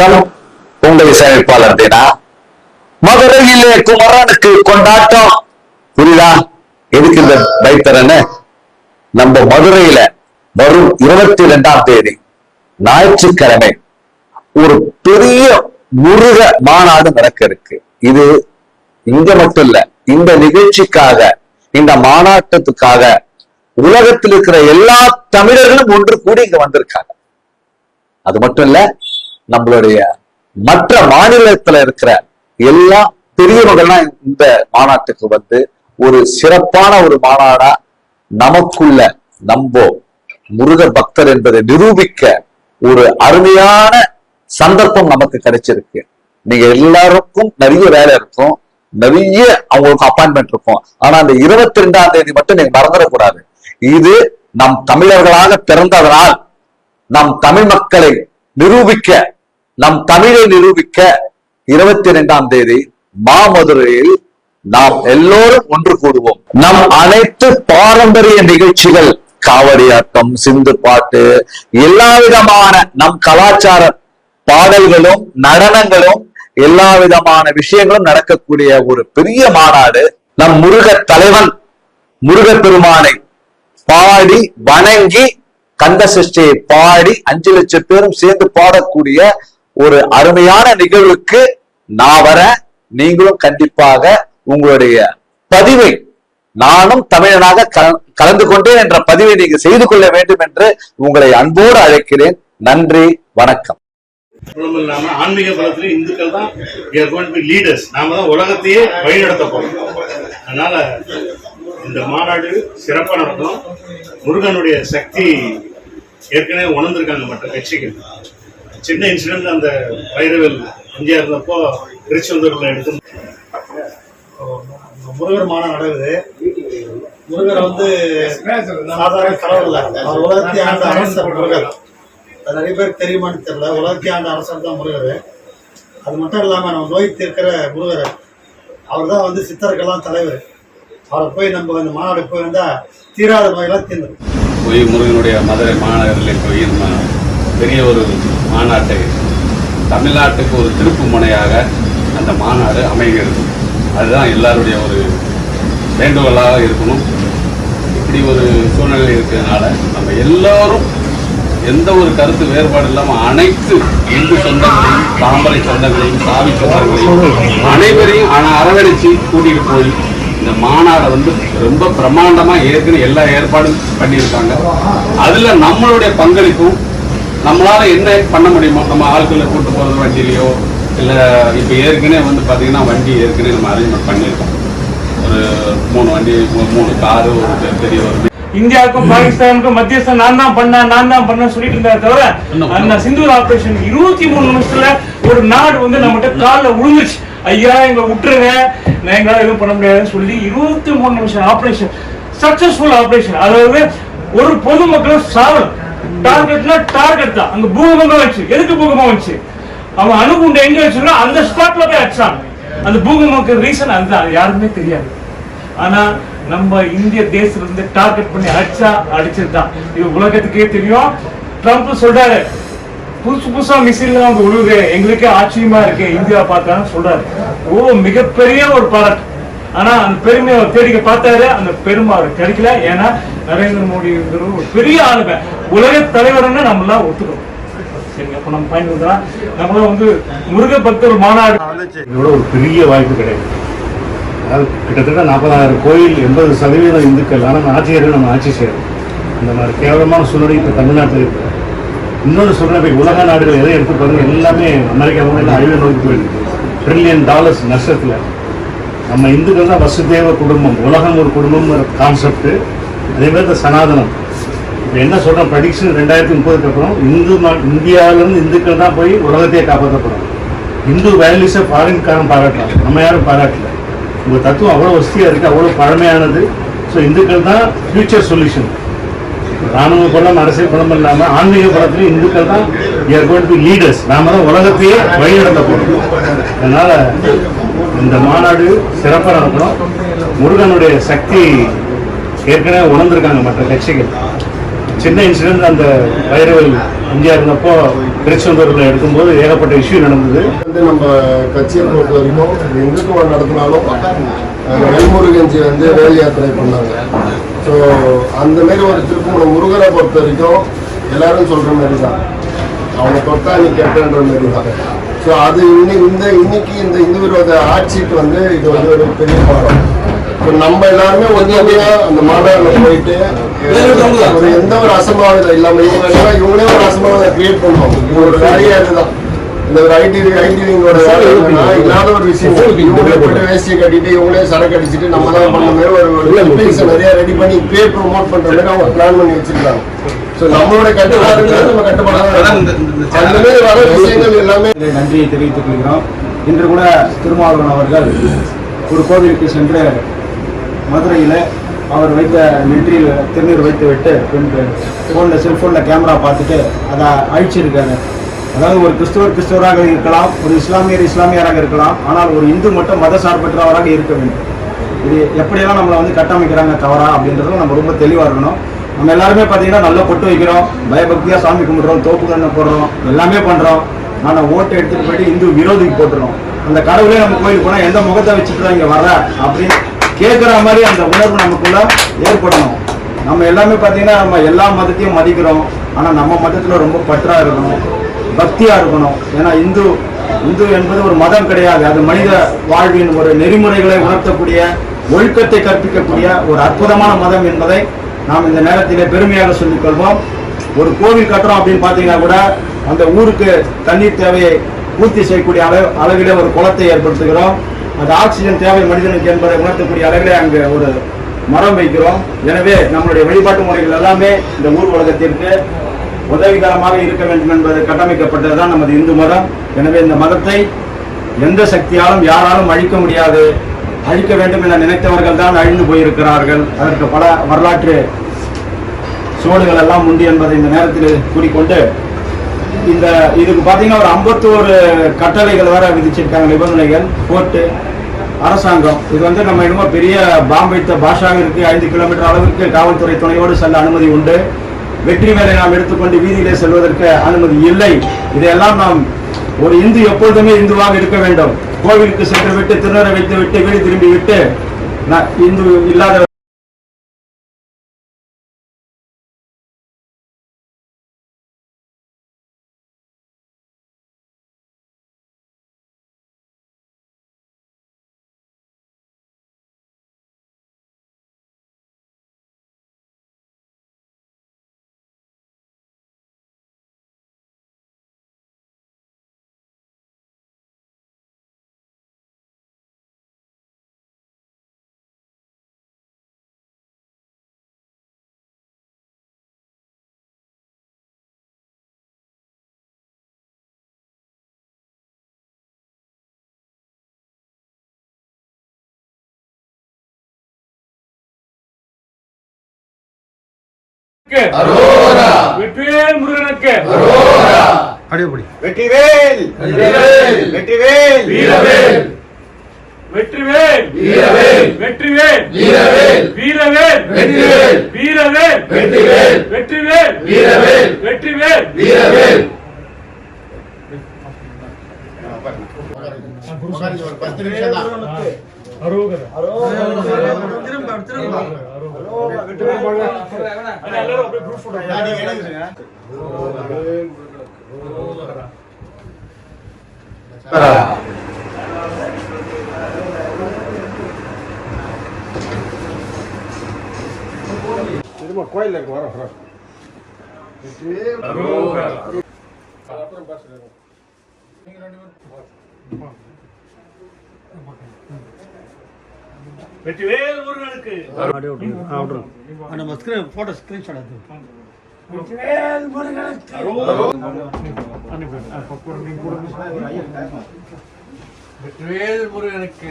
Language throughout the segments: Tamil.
வணக்கம் உங்கள் சேமிப்பாளர் தினா? மதுரையிலே குமரனுக்கு கொண்டாட்டம். புரியுதா? எதுக்கு இந்த வைத்தரன்னு? நம்ம மதுரையில வரும் இருபத்தி ரெண்டாம் தேதி ஞாயிற்றுக்கிழமை ஒரு பெரிய முருக மாநாடு நடக்க இருக்கு. இது இங்க மட்டும் இல்ல இந்த நிகழ்ச்சிக்காக இந்த மாநாட்டத்துக்காக உலகத்தில் இருக்கிற எல்லா தமிழர்களும் ஒன்று கூடி இங்க வந்திருக்காங்க. அது மட்டும் இல்ல நம்மளுடைய மற்ற மாநிலத்துல இருக்கிற எல்லா பெரியவர்கள்லாம் இந்த மாநாட்டுக்கு வந்து ஒரு சிறப்பான ஒரு மாநாடா நமக்குள்ள நம்போ முருக பக்தர் என்பதை நிரூபிக்க ஒரு அருமையான சந்தர்ப்பம் நமக்கு கிடைச்சிருக்கு. நீங்க எல்லாருக்கும் நிறைய வேலை இருக்கும். நிறைய அவங்களுக்கு அப்பாயின்மெண்ட் இருக்கும். ஆனா அந்த இருபத்தி ரெண்டாம் தேதி மட்டும் நீங்க மறந்துடக்கூடாது. இது நம் தமிழர்களாக பிறந்ததனால் நம் தமிழ் மக்களை நிரூபிக்க நம் தமிழை நிரூபிக்க இருபத்தி ரெண்டாம் தேதி மாமதுரையில் நாம் எல்லோரும் ஒன்று கூடுவோம். நம் அனைத்து பாரம்பரிய நிகழ்ச்சிகள் காவடியாட்டம் சிந்து பாட்டு எல்லா விதமான நம் கலாச்சார பாடல்களும் நடனங்களும் எல்லா விதமான விஷயங்களும் நடக்கக்கூடிய ஒரு பெரிய மாநாடு நம் முருக தலைவன் முருக பெருமானை பாடி வணங்கி கந்த சஷ்டியை பாடி அஞ்சு லட்சம் பேரும் சேர்ந்து பாடக்கூடிய ஒரு அருமையான நிகழ்வுக்கு நான் வர நீங்களும் கண்டிப்பாக உங்களுடைய பதிவை நானும் தமிழனாக கலந்து கொண்டேன் என்ற பதிவை நீங்க செய்து கொள்ள வேண்டும் என்று உங்களை அன்போடு அழைக்கிறேன். நன்றி வணக்கம். இல்லாம ஆன்மீக பலத்துல இந்துக்கள் தான் we நாம தான் உலகத்தையே வழிநடத்த போறோம். அதனால இந்த மாநாடு சிறப்பா நடக்கும் முருகனுடைய சக்தி ஏற்கனவே உணர்ந்திருக்காங்க மற்ற கட்சிகள். சின்ன இன்சிடென்ட் அந்த வைரவில் எம்ஜிஆர் இருந்தப்போ திருச்செந்தூர்ல எடுத்து முருகர் மானம் நடக்குது. முருகர் வந்து சாதாரண கடவுள் அவர் உலகத்தை ஆண்ட அரசர் முருகர். அது நிறைய பேருக்கு தெரியுமான்னு தெரியல. உலகத்தை ஆண்ட அரசர் தான் முருகர். அது மட்டும் இல்லாம நம்ம நோய் தீர்க்கிற முருகர். அவர் தான் வந்து சித்தர்கள்லாம் தலைவர். அவரை போய் நம்ம அந்த மாநாடு போய் தீராத நோயெல்லாம் தீர்ந்து போய் முருகனுடைய மதுரை மாநகரில் போய் நம்ம பெரிய ஒரு மாநாட்டை தமிழ்நாட்டுக்கு ஒரு திருப்பு முனையாக அந்த மாநாடு அமைகிறது. அதுதான் எல்லாருடைய ஒரு வேண்டுகோளாக இருக்கணும். இப்படி ஒரு சூழ்நிலை இருக்கிறதுனால நம்ம எல்லாரும் எந்த ஒரு கருத்து வேறுபாடு இல்லாமல் அனைத்து இந்து சொந்தங்களையும் தாமரை சொந்தங்களையும் சாவி சொந்தங்களையும் அனைவரையும் ஆனா அரவணைச்சு கூட்டிகிட்டு போய் இந்த மாநாடை வந்து ரொம்ப பிரம்மாண்டமா ஏற்கனவே எல்லா ஏற்பாடும் பண்ணியிருக்காங்க. அதுல நம்மளுடைய பங்களிப்பும் நம்மளால என்ன பண்ண முடியுமோ நம்ம ஆட்களை கூட்டு போறது வண்டியிலையோ இல்ல இப்ப ஏற்கனவே வந்து பாத்தீங்கன்னா வண்டி ஏற்கனவே நம்ம அரேஞ்ச்மெண்ட் பண்ணியிருக்கோம். ஒரு மூணு வண்டி மூணு காரு ஒரு பெரிய ஒரு இந்தியாவுக்கும் பாகிஸ்தானுக்கும் மத்தியஸ்தம் நான் தான் பண்ணேன் நான் தான் பண்ணேன் சொல்லிட்டு இருந்தாரு தவிர அந்த சிந்தூர் ஆபரேஷன் இருபத்தி மூணு நிமிஷத்துல ஒரு நாடு வந்து நம்மகிட்ட காலில் விழுந்துச்சு ஐயா எங்க விட்டுருங்க. நான் எங்களால எதுவும் பண்ண முடியாதுன்னு சொல்லி இருபத்தி மூணு நிமிஷம் ஆபரேஷன் சக்சஸ்ஃபுல் ஆபரேஷன் அதாவது ஒரு பொதுமக்கள் சாவல். டார்கெட்னா டார்கெட் தான். அங்க பூகம்பம் வச்சு. எதுக்கு பூகம்பம் வச்சு? அவன் அணுகுண்டு எங்க வச்சுன்னா அந்த ஸ்பாட்ல போய் அடிச்சான் அந்த பூகம்பம்க்கு ரீசன் அதுதான் யாருமே தெரியாது. ஆனா நம்ம இந்திய தேசத்துல இருந்து டார்கெட் பண்ணி அடிச்சா அடிச்சிருந்தான் இது உலகத்துக்கே தெரியும். ட்ரம்ப் சொல்றாரு புதுசு புதுசா மிசைல் அவங்க உழுகு எங்களுக்கே ஆச்சரியமா இருக்கு. இந்தியா பார்த்தான்னு சொல்றாரு. ஓ மிகப்பெரிய ஒரு பாராட்டு ஆனா அந்த பெருமையை தேடிக்க பார்த்தாரு. அந்த பெருமை அவருக்கு கிடைக்கல. ஏன்னா நரேந்திர மோடிங்கிற ஒரு பெரிய ஆளுமை உலக தலைவர்னு நம்மளாம் ஒத்துக்கணும் சரிங்க அப்போ நம்ம பயன்படுத்தலாம் நம்மளாம் வந்து முருக பக்தர் மாநாடு இதோட ஒரு பெரிய வாய்ப்பு கிடையாது. அதாவது கிட்டத்தட்ட நாற்பதாயிரம் கோயில் எண்பது சதவீதம் இந்துக்கள். ஆனால் ஆட்சியர்கள் நம்ம ஆட்சி செய்யறோம். இந்த மாதிரி கேவலமான சூழ்நிலை இப்போ தமிழ்நாட்டில் இருக்கு. இன்னொரு சூழ்நிலை இப்போ உலக நாடுகள் எதை எடுத்து பாருங்க எல்லாமே அமெரிக்கா முன்னாடி அழிவை நோக்கி போயிருக்கு ட்ரில்லியன் டாலர்ஸ் நஷ்டத்தில். நம்ம இந்துக்கள் தான் வசுதேவ குடும்பம். உலகம் ஒரு குடும்பம் கான்செப்ட் அதே மாதிரி இந்த சனாதனம். இப்போ என்ன சொல்கிறோம் ப்ரடிக்ஷன் ரெண்டாயிரத்தி முப்பதுக்கு அப்புறம் இந்து நா- இந்தியாவிலேருந்து இந்துக்கள் தான் போய் உலகத்தையே காப்பாற்றப்படும் இந்து வேல்யூஸை ஃபாரின்காரன் பாராட்டலாம் நம்ம யாரும் பாராட்டல. உங்கள் தத்துவம் அவ்வளோ வசதியாக இருக்குது அவ்வளோ பழமையானது. ஸோ இந்துக்கள் தான் ஃபியூச்சர் சொல்யூஷன் ராணுவ பலம் அரசியல் பலம் இல்லாமல் ஆன்மீக பலத்திலையும் இந்துக்கள் தான் ஆர் கோயின் டு லீடர்ஸ் நாம தான் உலகத்தையே வழிநடத்த போகிறோம் அதனால் இந்த மாநாடு சிறப்பாக நடக்கணும். முருகனுடைய சக்தி ஏற்கனவே உணர்ந்திருக்காங்க மற்ற கட்சிகள். சின்ன இன்சிடென்ட் அந்த வைரவல் இந்தியா இருந்தப்போ திருச்செந்தூரில் எடுக்கும்போது ஏகப்பட்ட இஷ்யூ நடந்தது. வந்து நம்ம கட்சியை பொறுத்த வரைக்கும் எங்களுக்கு நடத்தினாலும் அஹ், வேல்முருகன்ஜி வந்து வேல் யாத்திரை பண்ணாங்க. ஸோ அந்த மாரி ஒரு திருப்பூர் முருகரை பொறுத்த வரைக்கும் எல்லாரும் சொல்ற மாதிரி தான் அவங்க தொட்டா நீ கெட்டன்ற மாதிரி தான் ஸோ அது இன்னைக்கு இந்த இன்னைக்கு இந்த இந்து விரோத ஆட்சிக்கு வந்து இது வந்து ஒரு பெரிய பாடம். ஸோ நம்ம எல்லாருமே ஒன்றியா அந்த மாநாட்டில் போயிட்டு ஒரு எந்த ஒரு அசம்பாவிதம் இல்லாம இவங்க இவங்களே ஒரு அசம்பாவிதம் கிரியேட் பண்ணுவாங்க. இவங்களோட வேலையே அதுதான் இந்த ஒரு ஐடி ஐடி விங்கோட இல்லாத ஒரு விஷயம். இவங்களே போட்டு வேஸ்டியை கட்டிட்டு இவங்களே சரக்கு அடிச்சுட்டு நம்ம தான் பண்ண மாதிரி ஒரு நிறைய ரெடி பண்ணி இப்பயே ப்ரோமோட் பண்ற மாதிரி அவங்க பிளான் பண்ணி வச்சிருக்காங்க. ஸோ நம்மளோட கட்டுப்பாடுங்கிறது நம்ம கட்டுப்பாடு விஷயங்கள் எல்லாமே நன்றியை தெரிவித்துக் கொள்கிறோம். இன்று கூட திருமாவளவன் அவர்கள் ஒரு கோவிலுக்கு சென்று மதுரையில் அவர் வைத்த நெற்றியில் திருநீர் வைத்து விட்டு பின்பு ஃபோனில் செல்ஃபோனில் கேமரா பார்த்துட்டு அதை அழிச்சிருக்காரு. அதாவது ஒரு கிறிஸ்துவர் கிறிஸ்துவராக இருக்கலாம் ஒரு இஸ்லாமியர் இஸ்லாமியராக இருக்கலாம் ஆனால் ஒரு இந்து மட்டும் மத சார்பற்றவராக இருக்க வேண்டும். இது எப்படியெல்லாம் நம்மளை வந்து கட்டமைக்கிறாங்க தவறா அப்படின்றதுல நம்ம ரொம்ப தெளிவாக இருக்கணும். நம்ம எல்லாருமே பார்த்தீங்கன்னா நல்லா பொட்டு வைக்கிறோம் பயபக்தியாக சாமி கும்பிட்றோம் தோப்பு கண்ணை போடுறோம் எல்லாமே பண்ணுறோம் ஆனால் ஓட்டை எடுத்துகிட்டு போயிட்டு இந்து விரோதிக்கு போட்டுறோம். அந்த கடவுளே நம்ம கோயிலுக்கு போனால் எந்த முகத்தை வச்சுட்டு இங்கே வர அப்படின்னு கேட்குற மாதிரி அந்த உணர்வு நமக்குள்ள ஏற்படணும். நம்ம எல்லாமே பார்த்தீங்கன்னா நம்ம எல்லா மதத்தையும் மதிக்கிறோம். ஆனால் நம்ம மதத்தில் ரொம்ப பற்றாக இருக்கணும் பக்தியாக இருக்கணும். ஏன்னா இந்து இந்து என்பது ஒரு மதம் கிடையாது. அது மனித வாழ்வின் ஒரு நெறிமுறைகளை உணர்த்தக்கூடிய ஒழுக்கத்தை கற்பிக்கக்கூடிய ஒரு அற்புதமான மதம் என்பதை நாம் இந்த நேரத்திலே பெருமையாக சொல்லிக்கொள்வோம் ஒரு கோவில் கட்டுறோம் அப்படின்னு பார்த்தீங்கன்னா கூட அந்த ஊருக்கு தண்ணீர் தேவையை பூர்த்தி செய்யக்கூடிய அளவு அளவிலே ஒரு குளத்தை ஏற்படுத்துகிறோம். அது ஆக்சிஜன் தேவை மனிதனுக்கு என்பதை உணர்த்தக்கூடிய அளவிலே அங்கே ஒரு மரம் வைக்கிறோம். எனவே நம்மளுடைய வழிபாட்டு முறைகள் எல்லாமே இந்த ஊர் உலகத்திற்கு உதவிகரமாக இருக்க வேண்டும் என்பது கட்டமைக்கப்பட்டது தான் நமது இந்து மதம். எனவே இந்த மதத்தை எந்த சக்தியாலும் யாராலும் அழிக்க முடியாது. அழிக்க வேண்டும் என நினைத்தவர்கள் தான் அழிந்து போயிருக்கிறார்கள். அதற்கு பல வரலாற்று சூழல்கள் எல்லாம் உண்டு என்பதை இந்த நேரத்தில் கூறிக்கொண்டு இந்த இதுக்கு பார்த்தீங்கன்னா ஒரு ஐம்பத்தோரு கட்டளைகள் வேற விதிச்சிருக்காங்க நிபந்தனைகள். கோர்ட்டு அரசாங்கம். இது வந்து நம்ம என்னமோ பெரிய பாம்பு வைத்த பாஷாக இருக்கு. ஐந்து கிலோமீட்டர் அளவிற்கு காவல்துறை துணையோடு செல்ல அனுமதி உண்டு. வெற்றி மேலே நாம் எடுத்துக்கொண்டு வீதியிலே செல்வதற்கு அனுமதி இல்லை. இதையெல்லாம் நாம் ஒரு இந்து எப்பொழுதுமே இந்துவாக இருக்க வேண்டும். கோவிலுக்கு சென்று விட்டு திருநரை வைத்து விட்டு வீடு திரும்பி விட்டு நான் இந்து இல்லாத வெற்றிவேல் முருகனுக்கு. வெற்றிவேல். வெற்றிவேல். வீரவேல். வெற்றிவேல். வீரவேல். வெற்றிவேல். வீரவேல். வீரவேல். வெற்றிவேல். வீரவேல். வெற்றிவேல். வெற்றிவேல். வீரவேல். வெற்றிவேல். வீரவேல். ஒரு பத்து நிமிஷம் தான். எல்லாரும் அப்படியே group photo. நீங்க எழுதுங்க வெற்றிவேல் முருகனுக்கு நம்ம ஸ்கிரீன் போட்டோ ஸ்கிரீன்ஷாட் எடுத்து வெற்றிவேல் முருகனுக்கு வெற்றிவேல் முருகனுக்கு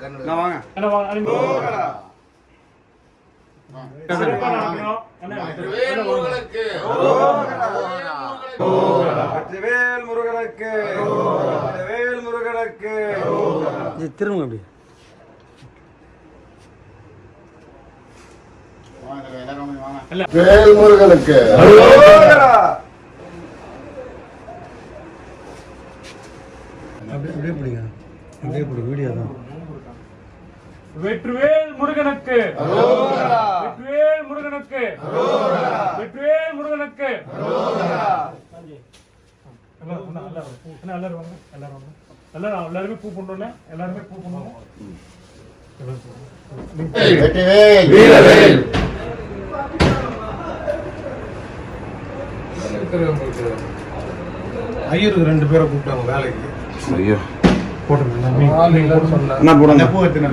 அண்ணா வாங்க, அண்ணா. சிறப்பான ஆகணும். அண்ணா, வெற்றிவேல் முருகனுக்கு வெற்றிவேல் முருகனுக்கு திரும்ப அப்படி வேல்முருகனுக்கு வெற்றிவேல் முருகனுக்கு வெற்றிவேல் முருகனுக்கு வெற்றிவேல் முருகனுக்கு எல்லாரும் எல்லாரும் எல்லாரும் வாங்க, எல்லாரும் பூ பண்ணுவோம்ல எல்லாருமே பூ பண்ணுவோம் ஐயருக்கு ரெண்டு பேரை கூப்பிட்டாங்க வேலைக்கு. ஐயோ. என்ன போடுங்க. பூ எத்தனை